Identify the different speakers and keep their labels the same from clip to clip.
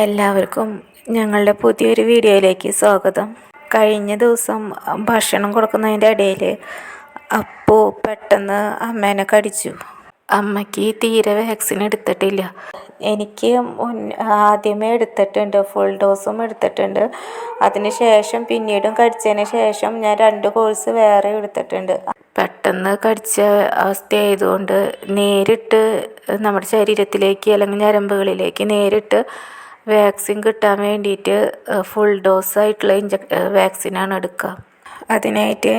Speaker 1: എല്ലാവർക്കും ഞങ്ങളുടെ പുതിയൊരു വീഡിയോയിലേക്ക് സ്വാഗതം. കഴിഞ്ഞ ദിവസം ഭക്ഷണം കൊടുക്കുന്നതിന്റെ ഇടയിൽ അപ്പു പെട്ടെന്ന് അമ്മേനെ കടിച്ചു. അമ്മയ്ക്ക് തീരെ വാക്സിൻ എടുത്തിട്ടില്ല. എനിക്ക് മുൻ ആദ്യമേ എടുത്തിട്ടുണ്ട് ഫുൾ ഡോസും എടുത്തിട്ടുണ്ട്. അതിന് ശേഷം പിന്നീടും കടിച്ചതിന് ശേഷം ഞാൻ രണ്ട് കോഴ്സ് വേറെ എടുത്തിട്ടുണ്ട്. പെട്ടെന്ന് കടിച്ച അവസ്ഥയായതുകൊണ്ട് നേരിട്ട് നമ്മുടെ ശരീരത്തിലേക്ക് അല്ലെങ്കിൽ ഞരമ്പുകളിലേക്ക് നേരിട്ട് വാക്സിൻ കിട്ടാൻ വേണ്ടിയിട്ട് ഫുൾ ഡോസായിട്ടുള്ള ഇഞ്ച വാക്സിനാണ് എടുക്കുക അതിനായിട്ട്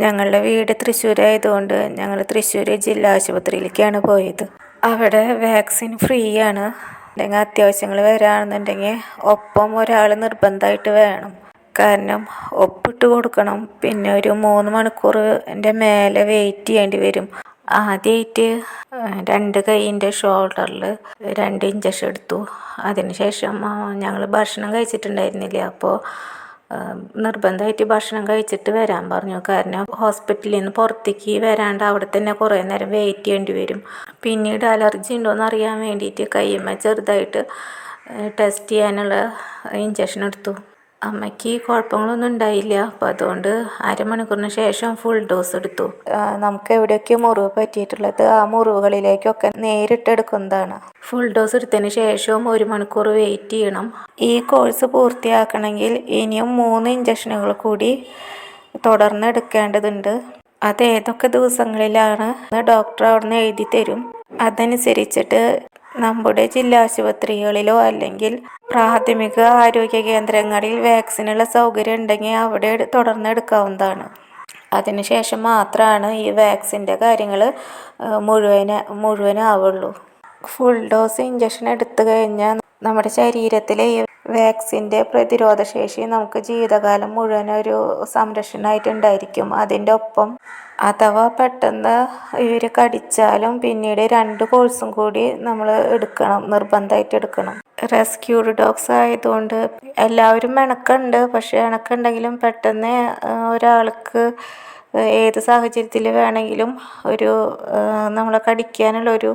Speaker 1: ഞങ്ങളുടെ വീട് തൃശ്ശൂരായതുകൊണ്ട് ഞങ്ങൾ തൃശ്ശൂർ ജില്ലാ ആശുപത്രിയിലേക്കാണ് പോയത്. അവിടെ വാക്സിൻ ഫ്രീ ആണ് അല്ലെങ്കിൽ അത്യാവശ്യങ്ങൾ വരാണെന്നുണ്ടെങ്കിൽ ഒപ്പം ഒരാൾ നിർബന്ധമായിട്ട് വേണം. കാരണം ഒപ്പിട്ട് കൊടുക്കണം. പിന്നെ ഒരു മൂന്ന് മണിക്കൂറിന്റെ മേലെ വെയിറ്റ് ചെയ്യേണ്ടി വരും. ആദ്യമായിട്ട് രണ്ട് കൈയിന്റെ ഷോൾഡറിൽ രണ്ട് ഇഞ്ചക്ഷൻ എടുത്തു. അതിനുശേഷം ഞങ്ങൾ ഭക്ഷണം കഴിച്ചിട്ടുണ്ടായിരുന്നില്ല? അപ്പോൾ നിർബന്ധമായിട്ട് ഭക്ഷണം കഴിച്ചിട്ട് വരാൻ പറഞ്ഞു. കാരണം ഹോസ്പിറ്റലിൽ നിന്ന് പുറത്തേക്ക് വരാണ്ട് അവിടെ തന്നെ കുറേ നേരം വെയിറ്റ് ചെയ്യേണ്ടി വരും. പിന്നീട് അലർജി ഉണ്ടോയെന്ന് അറിയാൻ വേണ്ടിയിട്ട് കയ്യമ്മ ചെറുതായിട്ട് ടെസ്റ്റ് ചെയ്യാനുള്ള ഇഞ്ചക്ഷൻ എടുത്തു. അമ്മയ്ക്ക് കുഴപ്പങ്ങളൊന്നും ഉണ്ടായില്ല. അപ്പോൾ അതുകൊണ്ട് അരമണിക്കൂറിന് ശേഷം ഫുൾ ഡോസ് എടുത്തു. നമുക്ക് എവിടെയൊക്കെ മുറിവ് പറ്റിയിട്ടുള്ളത് ആ മുറിവുകളിലേക്കൊക്കെ നേരിട്ട് എടുക്കുന്നതാണ്. ഫുൾ ഡോസ് എടുത്തതിന് ശേഷവും ഒരു മണിക്കൂർ വെയിറ്റ് ചെയ്യണം. ഈ കോഴ്സ് പൂർത്തിയാക്കണമെങ്കിൽ ഇനിയും മൂന്ന് ഇഞ്ചക്ഷനുകൾ കൂടി തുടർന്ന് എടുക്കേണ്ടതുണ്ട്. അത് ഏതൊക്കെ ദിവസങ്ങളിലാണ്? ഡോക്ടർ അവിടുന്ന് എഴുതി തരും അതനുസരിച്ചിട്ട് നമ്മുടെ ജില്ലാ ആശുപത്രികളിലോ അല്ലെങ്കിൽ പ്രാഥമിക ആരോഗ്യ കേന്ദ്രങ്ങളിൽ വാക്സിനുള്ള സൗകര്യം ഉണ്ടെങ്കിൽ അവിടെ തുടർന്ന് എടുക്കാവുന്നതാണ്. അതിനുശേഷം മാത്രമാണ് ഈ വാക്സിന്റെ കാര്യങ്ങൾ മുഴുവൻ മുഴുവനാവുള്ളൂ. ഫുൾ ഡോസ് ഇഞ്ചക്ഷൻ എടുത്തു കഴിഞ്ഞാൽ നമ്മുടെ ശരീരത്തിലെ ഈ വാക്സിന്റെ പ്രതിരോധശേഷി നമുക്ക് ജീവിതകാലം മുഴുവൻ ഒരു സംരക്ഷണമായിട്ടുണ്ടായിരിക്കും അതിന്റെ ഒപ്പം അഥവാ പെട്ടെന്ന് ഇവർ കടിച്ചാലും പിന്നീട് രണ്ട് കോഴ്സും കൂടി നമ്മൾ എടുക്കണം നിർബന്ധമായിട്ട് എടുക്കണം. റെസ്ക്യൂഡ് ഡോഗ്സ് ആയതുകൊണ്ട് എല്ലാവരും ഇണക്കുണ്ട് പക്ഷേ ഇണക്കുണ്ടെങ്കിലും പെട്ടെന്ന് ഒരാൾക്ക് ഏത് സാഹചര്യത്തിൽ വേണമെങ്കിലും ഒരു നമ്മളെ കടിക്കാനുള്ള ഒരു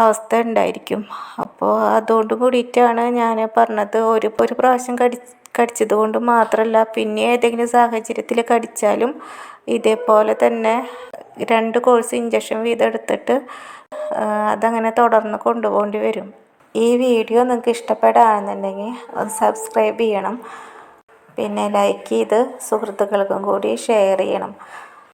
Speaker 1: അവസ്ഥ ഉണ്ടായിരിക്കും അപ്പോൾ അതുകൊണ്ട് കൂടിയിട്ടാണ് ഞാൻ പറഞ്ഞത്. ഒരു ഒരു പ്രാവശ്യം കടി കടിച്ചത് കൊണ്ട് മാത്രമല്ല പിന്നെ ഏതെങ്കിലും സാഹചര്യത്തിൽ കടിച്ചാലും ഇതേപോലെ തന്നെ രണ്ട് കോഴ്സ് ഇഞ്ചക്ഷൻ വീതം എടുത്തിട്ട് അതങ്ങനെ തുടർന്ന് കൊണ്ടുപോകേണ്ടി വരും. ഈ വീഡിയോ നിങ്ങൾക്ക് ഇഷ്ടപ്പെടുകയാണെന്നുണ്ടെങ്കിൽ ഒന്ന് സബ്സ്ക്രൈബ് ചെയ്യണം. പിന്നെ ലൈക്ക് ചെയ്ത് സുഹൃത്തുക്കൾക്കും കൂടി ഷെയർ ചെയ്യണം.